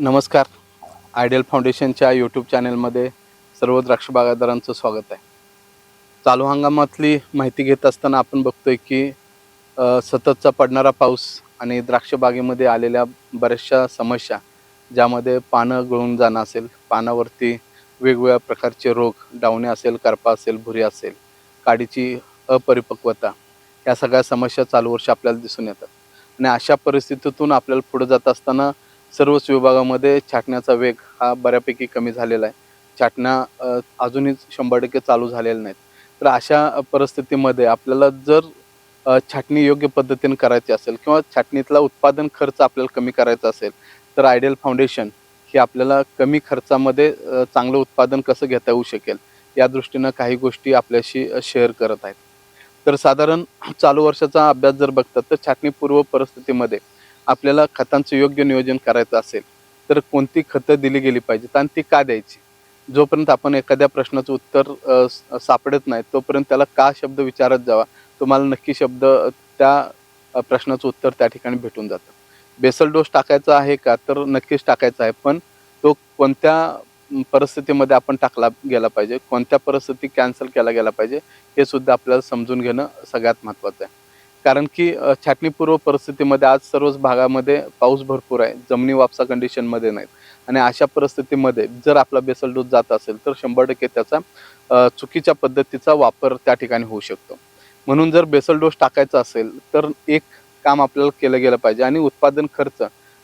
नमस्कार. आयडियल फाउंडेशनच्या यूट्यूब चॅनलमध्ये सर्व द्राक्ष बागायतदारांचं स्वागत आहे. चालू हंगामातली माहिती घेत असताना आपण बघतोय की सततचा पडणारा पाऊस आणि द्राक्ष बागेमध्ये आलेल्या बऱ्याचशा समस्या ज्यामध्ये पानं गळून जाणं असेल पानावरती वेगवेगळ्या प्रकारचे रोग डावणे असेल करपा असेल भुरी असेल काडीची अपरिपक्वता या सगळ्या समस्या चालू वर्ष आपल्याला दिसून येतात. आणि अशा परिस्थितीतून आपल्याला पुढे जात असताना सर्वच विभागामध्ये छाटण्याचा वेग हा बऱ्यापैकी कमी झालेला आहे. छाटण्या अजूनही शंभर टक्के चालू झालेल्या नाहीत. तर अशा परिस्थितीमध्ये आपल्याला जर छाटणी योग्य पद्धतीने करायची असेल किंवा छाटणीतला उत्पादन खर्च आपल्याला कमी करायचा असेल तर आयडियल फाउंडेशन ही आपल्याला कमी खर्चामध्ये चांगलं उत्पादन कसं घेता येऊ शकेल या दृष्टीनं काही गोष्टी आपल्याशी शेअर करत आहेत. तर साधारण चालू वर्षाचा अभ्यास जर बघतात तर छाटणीपूर्व परिस्थितीमध्ये आपल्याला खतांचं योग्य नियोजन करायचं असेल तर कोणती खतं दिली गेली पाहिजेत आणि ती का द्यायची? जोपर्यंत आपण एखाद्या प्रश्नाचं उत्तर सापडत नाही तोपर्यंत त्याला का शब्द विचारत जावा? तुम्हाला नक्की शब्द त्या प्रश्नाचं उत्तर त्या ठिकाणी भेटून जातं. बेसल डोस टाकायचा आहे का? तर नक्कीच टाकायचा आहे पण तो कोणत्या परिस्थितीमध्ये आपण टाकला गेला पाहिजे? कोणत्या परिस्थिती कॅन्सल केला गेला पाहिजे? हे सुद्धा आपल्याला समजून घेणं सगळ्यात महत्त्वाचं आहे. कारण की छाटणीपूर्व परिस्थितीमध्ये आज सर्वच भागामध्ये पाऊस भरपूर आहे. जमिनी वापसा कंडिशनमध्ये नाहीत. आणि अशा परिस्थितीमध्ये जर आपला बेसल डोस जात असेल तर शंभर टक्के त्याचा चुकीच्या पद्धतीचा वापर त्या ठिकाणी होऊ शकतो. म्हणून जर बेसल डोस टाकायचा असेल तर एक काम आपल्याला केलं गेलं पाहिजे. आणि उत्पादन खर्च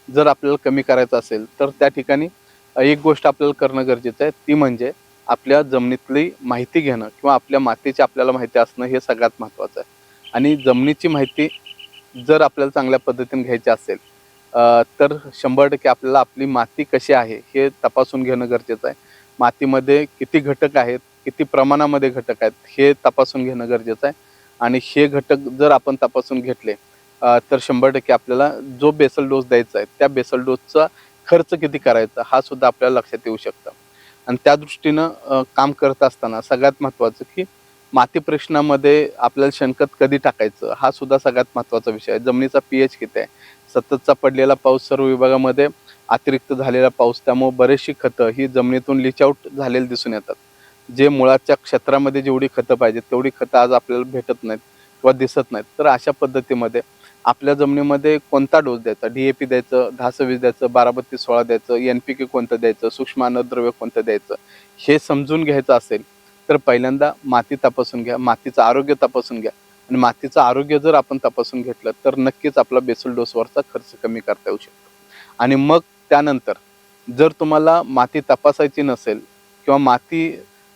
जर आपल्याला कमी करायचा असेल तर त्या ठिकाणी एक गोष्ट आपल्याला करणं गरजेचं आहे. ती म्हणजे आपल्या जमिनीतली माहिती घेणं किंवा आपल्या मातीची आपल्याला माहिती असणं हे सगळ्यात महत्त्वाचं आहे. आणि जमिनीची माहिती जर आपल्याला चांगल्या पद्धतीने घ्यायची असेल तर शंभर टक्के आपल्याला आपली माती कशी आहे हे तपासून घेणं गरजेचं आहे. मातीमध्ये किती घटक आहेत किती प्रमाणामध्ये घटक आहेत हे तपासून घेणं गरजेचं आहे. आणि हे घटक जर आपण तपासून घेतले तर शंभर टक्के आपल्याला जो बेसल डोस द्यायचा आहे त्या बेसल डोसचा खर्च किती करायचा हा सुद्धा आपल्याला लक्षात येऊ शकतं. आणि त्या दृष्टीनं काम करत असताना सगळ्यात महत्त्वाचं की माती प्रश्नामध्ये आपल्याला शेणखत कधी टाकायचं हा सुद्धा सगळ्यात महत्त्वाचा विषय आहे. जमिनीचा पी एच किती आहे? सततचा पडलेला पाऊस सर्व विभागामध्ये अतिरिक्त झालेला पाऊस त्यामुळे बरेचशी खतं ही जमिनीतून लिचआउट झालेली दिसून येतात. जे मुळाच्या क्षेत्रामध्ये जेवढी खतं पाहिजेत तेवढी खतं आज आपल्याला भेटत नाहीत किंवा दिसत नाहीत. तर अशा पद्धतीमध्ये आपल्या जमिनीमध्ये कोणता डोस द्यायचा? डी ए पी द्यायचं दहा सव्वीस द्यायचं बारा बत्तीस सोळा द्यायचं एन पी के कोणतं द्यायचं सूक्ष्म अन्नद्रव्य कोणतं द्यायचं? हे समजून घ्यायचं असेल तर पहिल्यांदा माती तपासून घ्या मातीचं आरोग्य तपासून घ्या. आणि मातीचं आरोग्य जर आपण तपासून घेतलं तर नक्कीच आपला बेसल डोसवरचा खर्च कमी करता येऊ शकतो. आणि मग त्यानंतर जर तुम्हाला माती तपासायची नसेल किंवा माती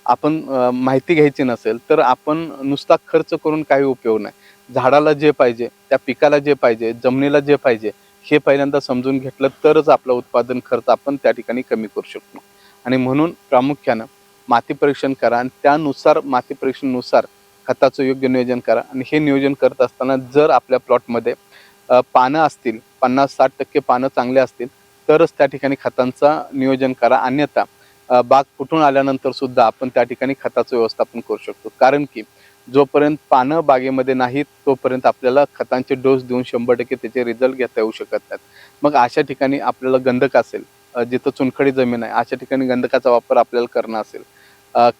आपण माहिती घ्यायची नसेल तर आपण नुसता खर्च करून काही उपयोग नाही. झाडाला जे पाहिजे त्या पिकाला जे पाहिजे जमिनीला जे पाहिजे हे पहिल्यांदा समजून घेतलं तरच आपलं उत्पादन खर्च आपण त्या ठिकाणी कमी करू शकतो. आणि म्हणून प्रामुख्यानं माती परीक्षण करा आणि त्यानुसार माती परीक्षणानुसार खताचं योग्य नियोजन करा. आणि हे नियोजन करत असताना जर आपल्या प्लॉटमध्ये पानं असतील पन्नास साठ टक्के पानं चांगले असतील तरच त्या ठिकाणी खतांचा नियोजन करा. अन्यथा बाग फुटून आल्यानंतर सुद्धा आपण त्या ठिकाणी खताचं व्यवस्थापन करू शकतो. कारण की जोपर्यंत पानं बागेमध्ये नाहीत तोपर्यंत आपल्याला खतांचे डोस देऊन शंभर टक्के त्याचे रिझल्ट घेता येऊ शकत नाहीत. मग अशा ठिकाणी आपल्याला गंधक असेल जिथं चुनखडी जमीन आहे अशा ठिकाणी गंधकाचा वापर आपल्याला करणं असेल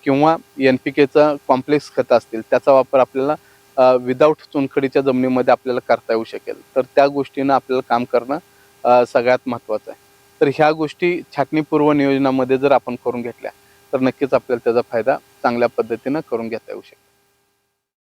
किंवा एन पी केचं कॉम्प्लेक्स खतं असतील त्याचा वापर आपल्याला विदाऊट चुनखडीच्या जमिनीमध्ये आपल्याला करता येऊ शकेल. तर त्या गोष्टीनं आपल्याला काम करणं सगळ्यात महत्त्वाचं आहे. तर ह्या गोष्टी छाटणीपूर्व नियोजनामध्ये जर आपण करून घेतल्या तर नक्कीच आपल्याला त्याचा फायदा चांगल्या पद्धतीनं करून घेता येऊ शकतो